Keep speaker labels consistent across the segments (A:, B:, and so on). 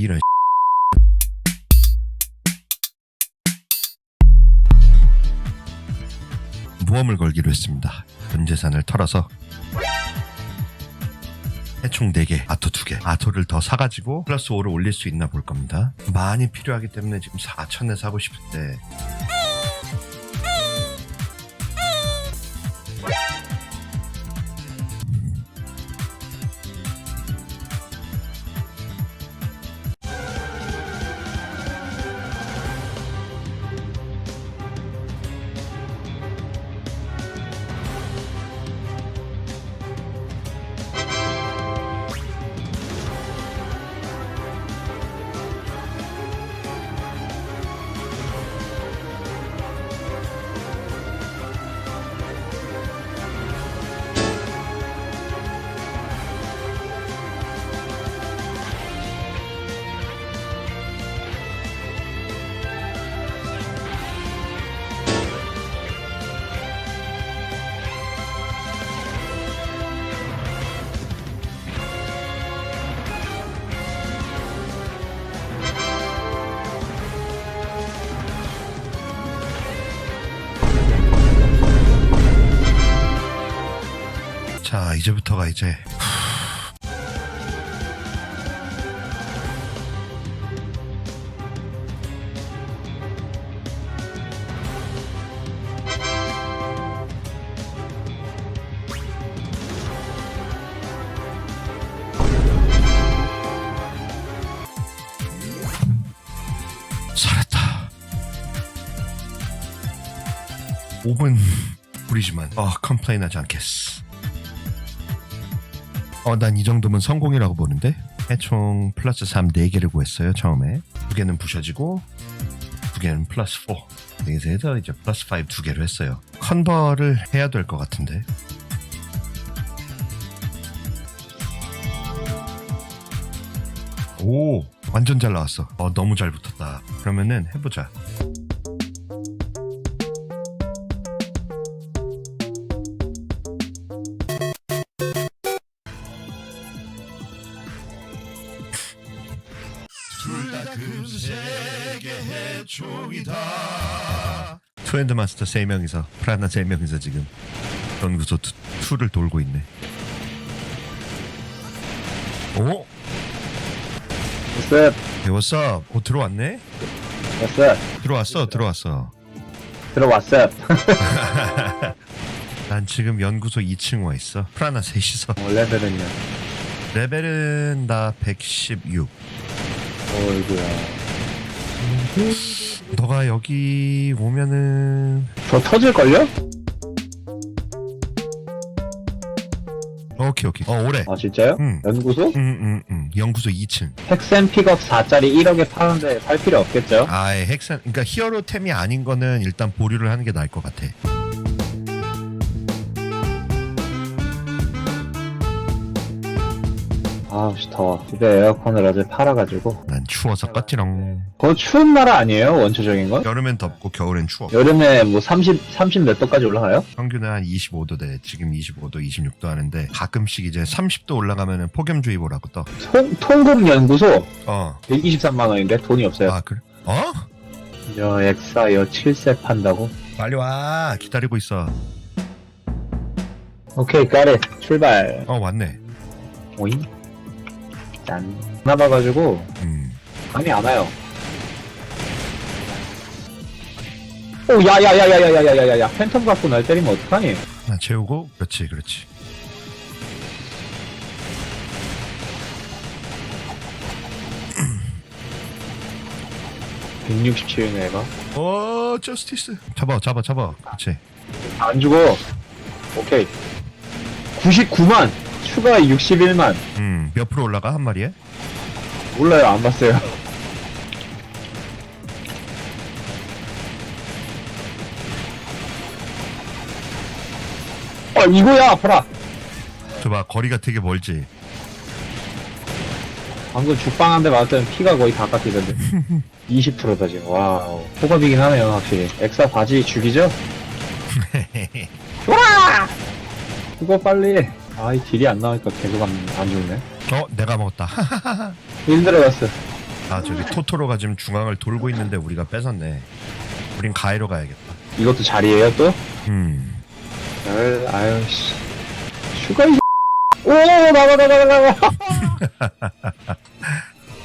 A: 이런 모험을 걸기로 했습니다. 전 재산을 털어서 해총 4개, 아토 2개, 아토를 더 사가지고 플러스 5를 올릴 수 있나 볼 겁니다. 많이 필요하기 때문에 지금 4천에 사고 싶은데 자 이제부터가 이제. 살았다. 5분 뿌리지만 어. 컴플레인 하지 않겠어 어, 난 이 정도면 성공이라고 보는데? 해총 플러스 3 4개를 구했어요, 처음에. 두 개는 부셔지고, 두 개는 플러스 4. 여기서 해서 이제 플러스 5 두 개로 했어요. 컨버를 해야 될 것 같은데. 오, 완전 잘 나왔어. 어, 너무 잘 붙었다. 그러면은 해보자. 둘다 금색의 해총이다. 트렌드 마스터 3명이서 프라나 3명이서 지금 연구소 2를 돌고 있네. 오?
B: 셋,
A: Hey, what's up? 오, 들어왔네?
B: 셋,
A: 들어왔어, 들어왔어.
B: 들어왔어.
A: 난 지금 연구소 2층 와 있어. 프라나 셋이서.
B: 어, 레벨은요?
A: 레벨은 나 116.
B: 어이구야.
A: 너가 여기 오면은
B: 저 터질걸요?
A: 오케이 오케이. 어 오래.
B: 아, 진짜요?
A: 응.
B: 연구소?
A: 응응응. 음, 음. 연구소 2층.
B: 핵센 픽업 4짜리 1억에 파는데 살 필요 없겠죠?
A: 아예 핵산. 그러니까 히어로템이 아닌 거는 일단 보류를 하는 게 나을 것 같아.
B: 아우, 씨, 더워. 집에 에어컨을 어제 팔아가지고.
A: 난 추워서 껐지롱.
B: 그거 추운 나라 아니에요? 원초적인 건?
A: 여름엔 덥고 겨울엔 추워.
B: 여름에 뭐 30, 30 몇 도까지 올라가요?
A: 평균은 한 25도 돼. 지금 25도, 26도 하는데 가끔씩 이제 30도 올라가면은 폭염주의보라고 떠.
B: 통, 통곡연구소
A: 어.
B: 123만 원인데 돈이 없어요.
A: 아 그래? 어?
B: 여 엑사 여 7세 판다고?
A: 빨리 와. 기다리고 있어.
B: 오케이, 까리. 출발.
A: 어 왔네.
B: 오잉? 짠. 나봐가지고,
A: 음.
B: 감이 안 와요. 오, 야, 야, 야, 야, 야, 야, 야, 야, 야, 야, 팬텀 갖고 날 때리면 어떡하니?
A: 하나 채우고 그렇지 그렇지.
B: 백 167이네, 얘가.
A: 어 저스티스. 잡아 잡아 잡아. 그렇지.
B: 안 죽어. 오케이. 99만! 추가 61만.
A: 음. 몇 프로 올라가 한 마리에?
B: 몰라요, 안 봤어요. 어, 이거야, 아파라!
A: 저봐 거리가 되게 멀지.
B: 방금 죽방 한 대 맞았더니 피가 거의 다 깎이던데. 20%다 지금. 와우. 호감이긴 하네요, 확실히. 엑사 바지 죽이죠? 좋아! 이거 빨리. 아, 이 딜이 안 나오니까 계속 안, 안 죽네.
A: 어 내가 먹었다.
B: 일 들어갔어.
A: 아 저기 토토로가 지금 중앙을 돌고 있는데 우리가 뺏었네. 우린 가해로 가야겠다.
B: 이것도 자리에요 또?
A: 음.
B: 아유, 아유 씨. 슈가 이 오, 나가, 나가, 나가.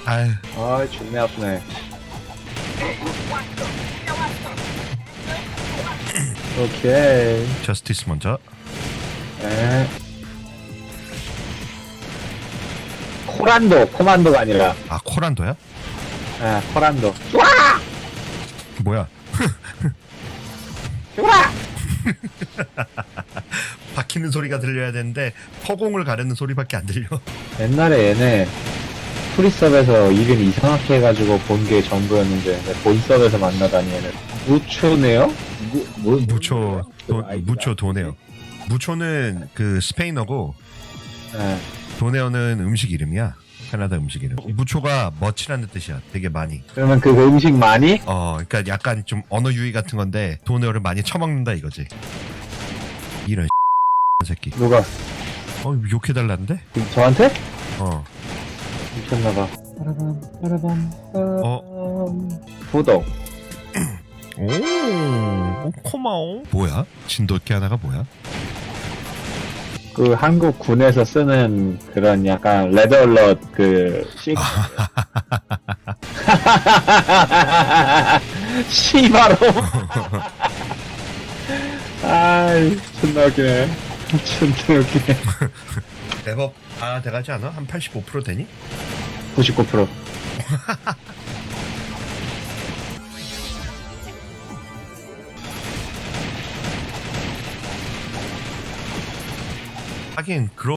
A: 아유
B: 아, 존내 아프네. 오케이.
A: 저스티스 먼저.
B: 코란도, 코만도가 아니라,
A: 아 코란도야?
B: 아, 코란도.
A: 뭐야?
B: 슈라!
A: 박히는 소리가 들려야 되는데 허공을 가르는 소리밖에 안 들려.
B: 옛날에 얘네 프리섭에서 이름 이상하게 해가지고 본 게 전부였는데 본섭에서 만나다니 얘는 무초네요? 무, 무,
A: 무초 도,
B: 아이디가.
A: 무초 도네요. 무초는 그 스페인어고
B: 예.
A: 도네어는 음식 이름이야. 캐나다 음식 이름. 무초가 멋이라는 뜻이야. 되게 많이.
B: 그러면 그 음식 많이?
A: 어, 그러니까 약간 좀 언어 유희 같은 건데 도네어를 많이 처먹는다 이거지. 이런 새끼.
B: 누가
A: 어, 욕해달라는데?
B: 저한테?
A: 어.
B: 미쳤나봐 빠라밤 빠라밤
A: 어.
B: 부동
A: 오, 오 고마워. 뭐야? 진돗개 하나가 뭐야?
B: 그 한국 군에서 쓰는 그런 약간 레드얼럿 그 시... 씨바로 아이 존나 웃기네 존나 웃기네
A: 랩업 다 돼가지 않아? 한 85% 되니?
B: 99%
A: 하긴 그러